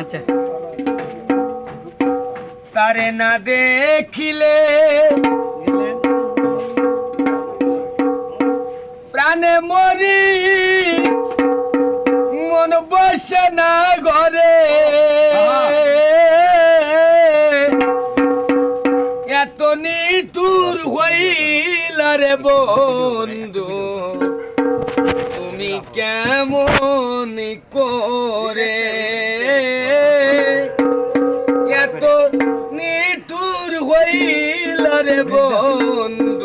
আচ্ছা। তারে না দেখিলে প্রাণে মরি মন বসে না ঘরে। এত নিতুর হইলারে বন্ধু। আমি কেমন করে এত নিঠুর হইল রে বন্ধু?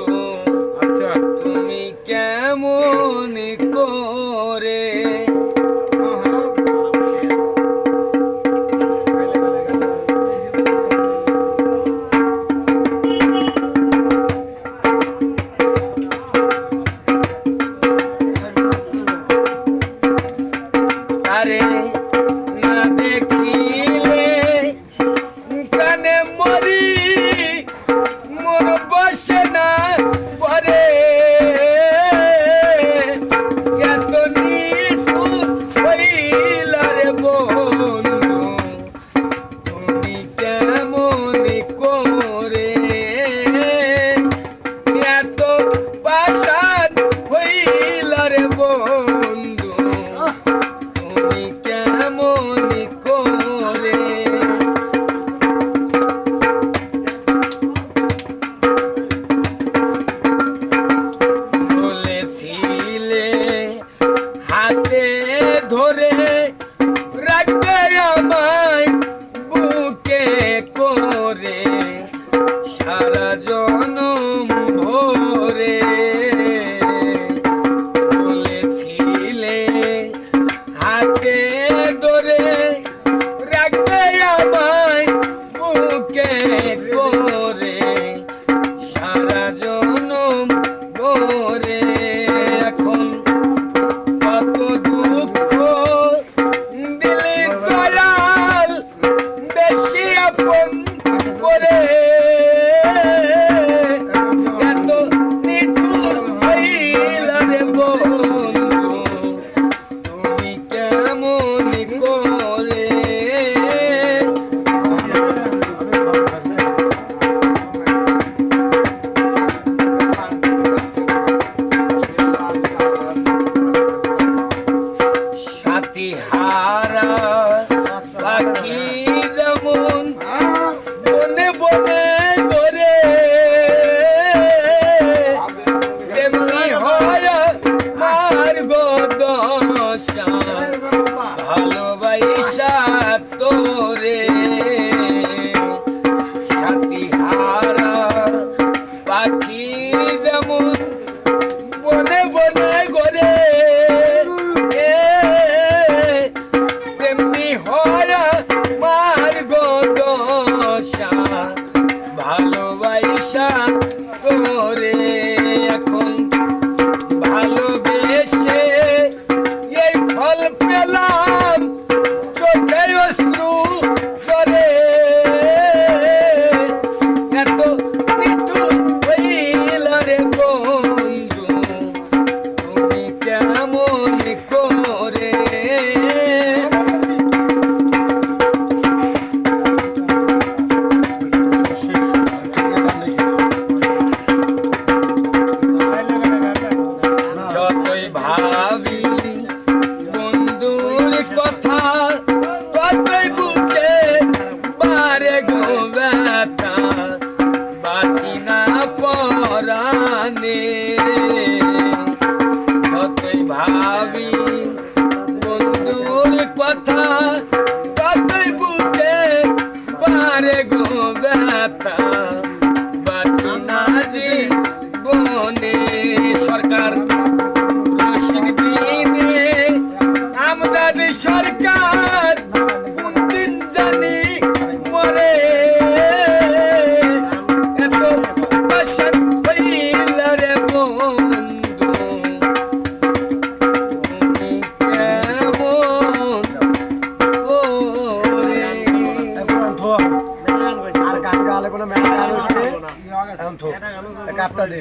আপন করে এত নিঠুর হইলা রে বন্ধু তুমি কেমন করে সাথী হারা পাখি রে গো ব্যথা এখন থাক কাপটা দে।